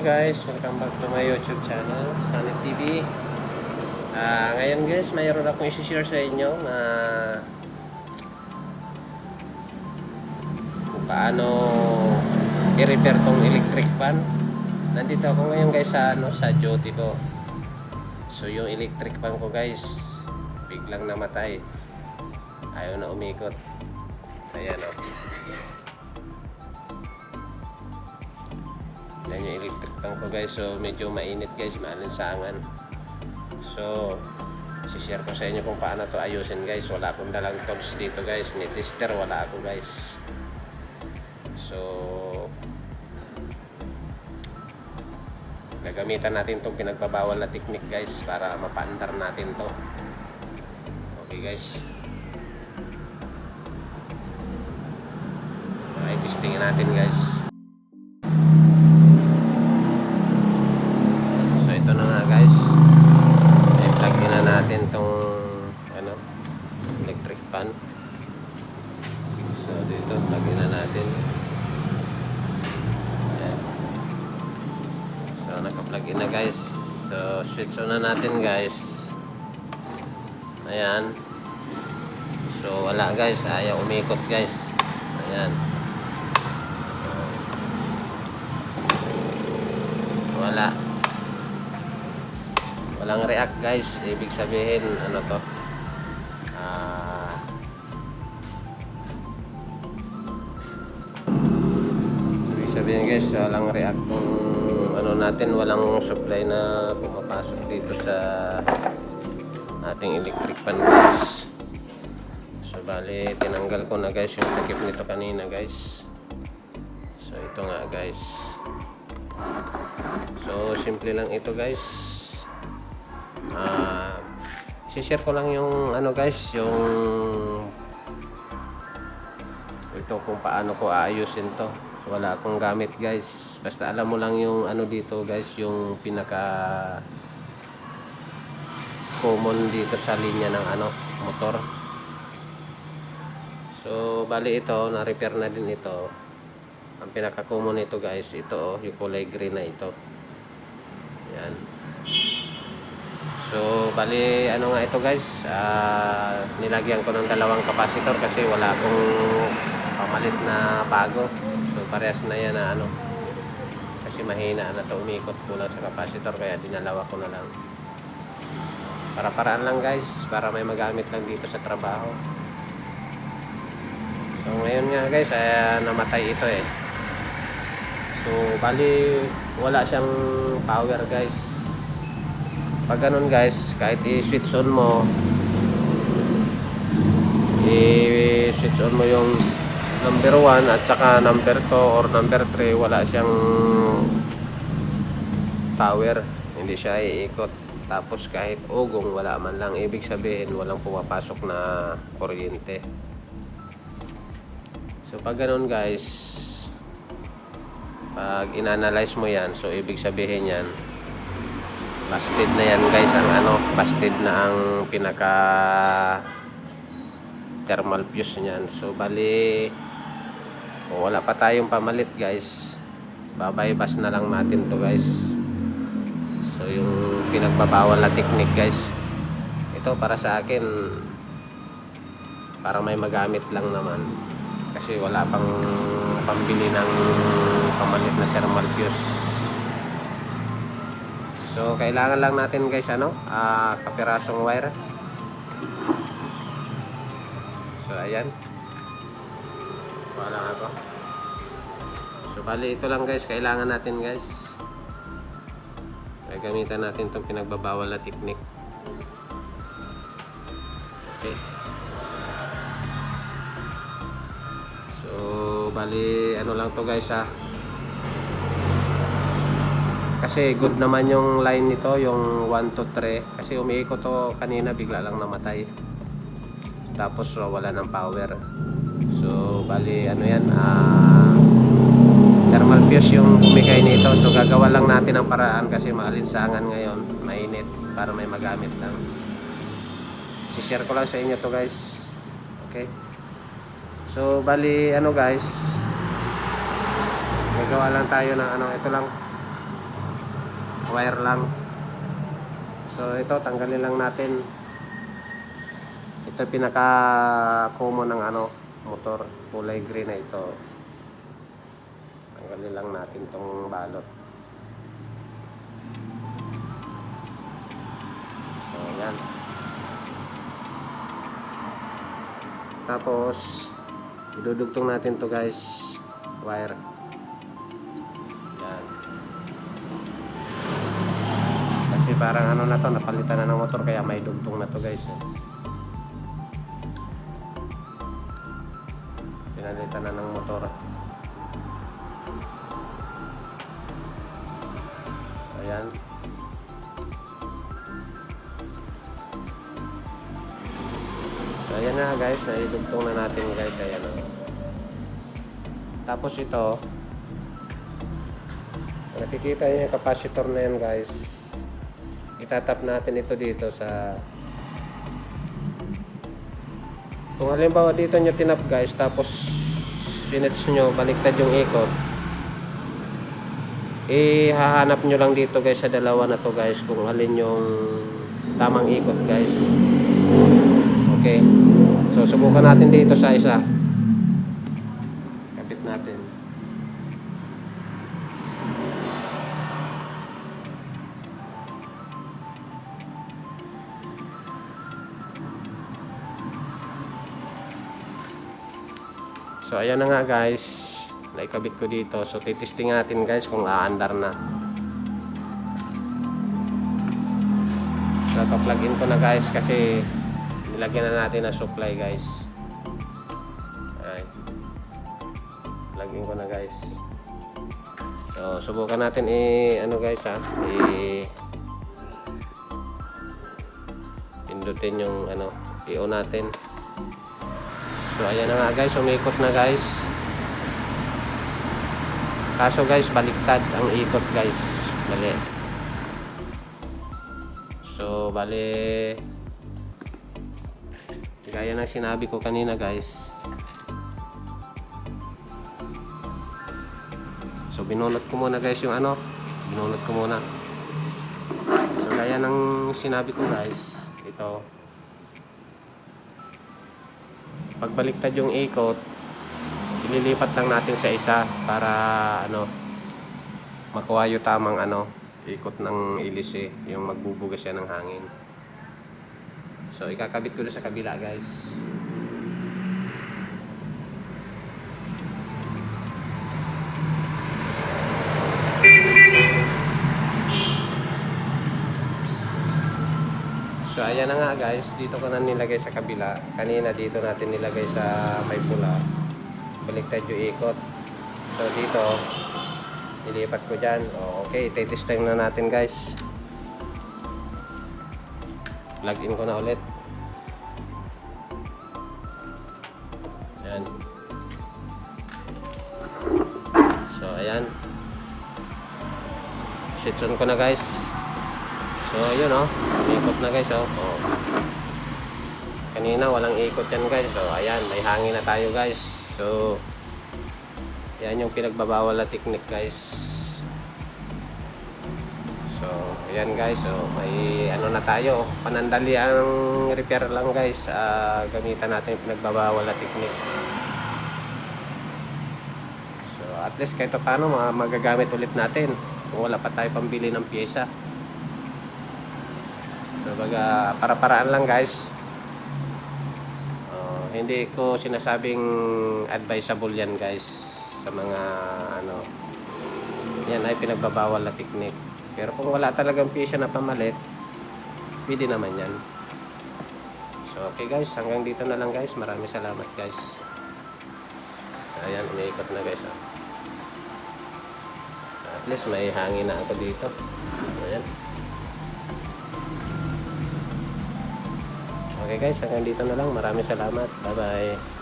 guys, welcome back to my YouTube channel, Sunny TV. Ah, ngayon guys, mayroon akong isi-share sa inyo na kung paano i-repair tong electric fan. Nandito ako ngayon guys sa ano sa duty ko. So yung electric fan ko guys, biglang namatay. Ayaw na umikot. Ayan oh. Yan yung electric fan ko guys. So medyo mainit guys, maalinsangan. So share ko sa inyo kung paano to ayusin guys. Wala akong dalang tools dito guys. Ni tester wala ako guys. So gagamitan natin tong pinagbabawal na technique guys para mapaandar natin to. Okay guys. Ay, testingin natin guys. So ito na nga guys. I-plug in na natin tong ano, electric fan. So dito, in na natin. Ayan. So naka-plug in na guys. So switch on na natin guys. Ayan. So wala guys, ayaw umikot guys. Ayan. Wala. Walang react guys. Ibig sabihin, ano to? Ah... ibig sabihin guys, walang react kung ano natin, walang supply na pumapasok dito sa ating electric pan guys. So bali, tinanggal ko na guys yung takip nito kanina guys. So ito nga guys. So, simple lang ito guys. Ah, share ko lang yung ano guys, yung ito kung paano ko aayusin to. Wala akong gamit guys. Basta alam mo lang yung ano dito guys, yung pinaka common dito sa linya ng ano, motor. So, bali ito, na-repair na din ito ang pinaka-common nito guys ito oh, yung kulay green na ito yan so bali ano nga ito guys? Ah, nilagyan ko ng dalawang capacitor kasi wala akong pamalit na bago. So parehas na yan na ano. Kasi mahina na to umikot kulang sa capacitor kaya dinalawa ko na lang. Para paraan lang guys. Para may magamit lang dito sa trabaho. So ngayon nga guys, ay namatay ito eh. So bali wala siyang power guys. Pag ganun guys, kahit i-switch on mo, i-switch on mo yung number 1 at saka number 2 or number 3, wala siyang power. Hindi siya iikot. Tapos kahit ugong wala man lang, ibig sabihin walang pumapasok na kuryente. So pag ganun guys, pag inanalyze mo yan, so ibig sabihin yan, busted na yan guys, ang ano, busted na ang pinaka thermal fuse niyan. So bali, kung wala pa tayong pamalit guys, babaybas na lang natin to guys. So yung pinagbabawal na technique guys, ito para sa akin, para may magamit lang naman. Kasi wala pang pambili ng pamalit na thermal fuse so kailangan lang natin guys ano ah, kapirasong wire. So ayan. Wala ako so bali ito lang guys kailangan natin guys. Gagamitan natin itong pinagbabawal na technique. Okay. So, bali, ano lang to guys ha. Kasi good naman yung line nito, yung 1 to 3. Kasi umiikot to kanina, bigla lang namatay. Tapos wala ng power. So, bali, ano yan, ah, thermal fuse yung bumigay nito. So, gagawa lang natin ang paraan kasi maalinsangan ngayon, mainit, para may magamit lang. Si-share ko lang sa inyo to guys. Okay? So, bali, ano guys, gagawa lang tayo ng ano, ito lang, wire lang. So ito tanggalin lang natin. Ito pinaka common ng ano motor kulay green na ito. Tanggalin lang natin tong balot. So yan. Tapos idudugtong natin to guys wire. Parang ano na to, napalitan na ng motor kaya may dugtong na to guys. Eh. Pinalitan na ng motor. Ayan. So ayan na guys, naidugtong na natin guys. Ayan o. Tapos ito, nakikita niyo yung capacitor na yan guys. Itatap natin ito dito sa kung halimbawa dito nyo tinap guys tapos sinets nyo baliktad yung ikot ihahanap nyo lang dito guys sa dalawa na to guys kung alin yung tamang ikot guys. Okay. So subukan natin dito sa isa So ayan na nga guys. Naikabit ko dito. So titisting natin guys kung aandar na. So pa-plug in ko na guys kasi nilagyan na natin ng supply guys. Ay. Plug in ko na guys. So subukan natin i ano guys ha. I pindutin yung ano i-on natin. So ayan na nga guys, umikot na guys. Kaso guys, baliktad ang ikot guys. Bali. So bali gaya ng sinabi ko kanina guys. So binunot ko muna guys yung ano, binunot ko muna. So gaya ng sinabi ko guys, ito pagbaliktad yung ikot ililipat lang natin sa isa para ano makuha yung tamang ano ikot ng ilis eh yung magbubuga siya ng hangin. So ikakabit ko na sa kabila guys So ayan na nga guys, dito ko na nilagay sa kabila. Kanina dito natin nilagay sa may pula. Baliktad yung ikot. So dito, nilipat ko dyan. O, okay, titesting na natin guys. Plug in ko na ulit. Ayan. So ayan. Switch on ko na guys. So, yun oh. Ikot na guys oh. oh. Kanina walang ikot yan guys. So, ayan. May hangin na tayo guys. So, yan yung pinagbabawal na technique guys. So, ayan guys. So, may ano na tayo. Panandali ang repair lang guys. Ah, gamitan natin yung pinagbabawal na technique. So, at least kahit pa paano ma- magagamit ulit natin. Kung wala pa tayo pambili ng pyesa. So baga para-paraan lang guys. Oh, hindi ko sinasabing advisable yan guys sa mga ano. Yan ay pinagbabawal na technique. Pero kung wala talagang pyesa na pamalit, pwede naman yan. So okay guys, hanggang dito na lang guys. Maraming salamat guys. So ayan, umiikot na guys. Oh. At least may hangin na ako dito. Ayan. Okay guys, hanggang dito na lang. Maraming salamat. Bye-bye.